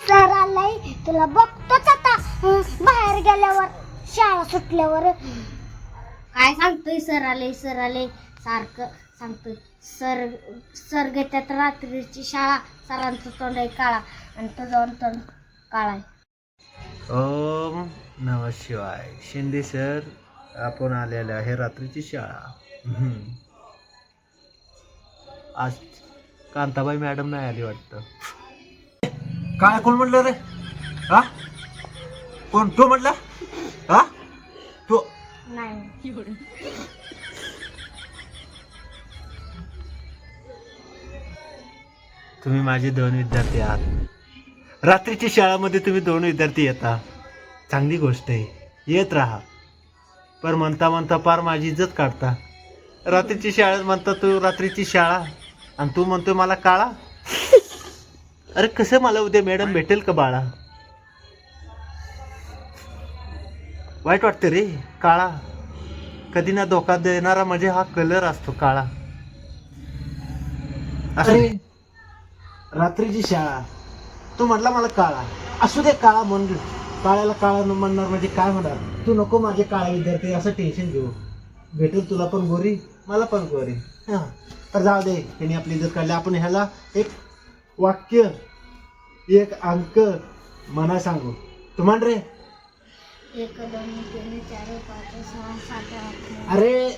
Sir आलाय तुला बघतोच आता. बाहेर गेल्यावर शाळा सुटल्यावर. काय सांगतोय सर आले सर आले सारखं सांगतोय. सर सर घेतात रात्रीची शाळा सरांचं तोंड आहे काळा आणि तुझं तोंड काळा आहे. ओम नम शिवाय. शिंदे सर आपण आलेले आहे रात्रीची शाळा. हम्म. आज कांताबाई मॅडम नाही आली वाटतं. काय कोण म्हटलं रे? हा? कोण? तो म्हटला हा? तो नाही. तुम्ही माझे दोन विद्यार्थी आहात. रात्रीची शाळामध्ये तुम्ही दोन विद्यार्थी येता. चांगली गोष्ट आहे. येत राहा. पर म्हणता म्हणता पार माझी इज्जत काढता. रात्रीची शाळेत म्हणता तू रात्रीची शाळा. आणि तू म्हणतोय मला काळा. अरे कसं मला उद्या मॅडम भेटेल का बाळा? वाईट वाटतं रे काळा. कधी ना धोका देणारा म्हणजे हा कलर असतो काळा. अरे रात्रीची शाळा. तू म्हटला मला काळा. असू दे काळा म्हण काळ्याला काळा न म्हणणार म्हणजे काय म्हणणार तू नको माझे काळा विद्यार्थी असं टेन्शन घेऊ. भेटेल तुला पण गोरी मला पण गोरी. हा. तर जाऊ दे त्यांनी आपली इज्जत काढली. आपण ह्याला एक वाक्य एक अंक म्हणा सांगू. तू म्हण रे. अरे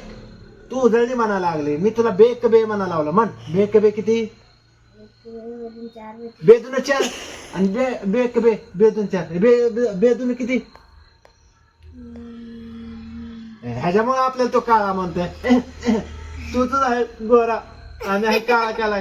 तू उजळणी म्हणा लागली. मी तुला बेक बे म्हणा लावलं. म्हण बेक बे किती? बेदून चार आणि बे बेक बे बेदून चार. बे बेदून किती? ह्याच्यामुळे आपल्याला तो काळा म्हणतोय. तू तुझा गोरा. आणि काळा काळा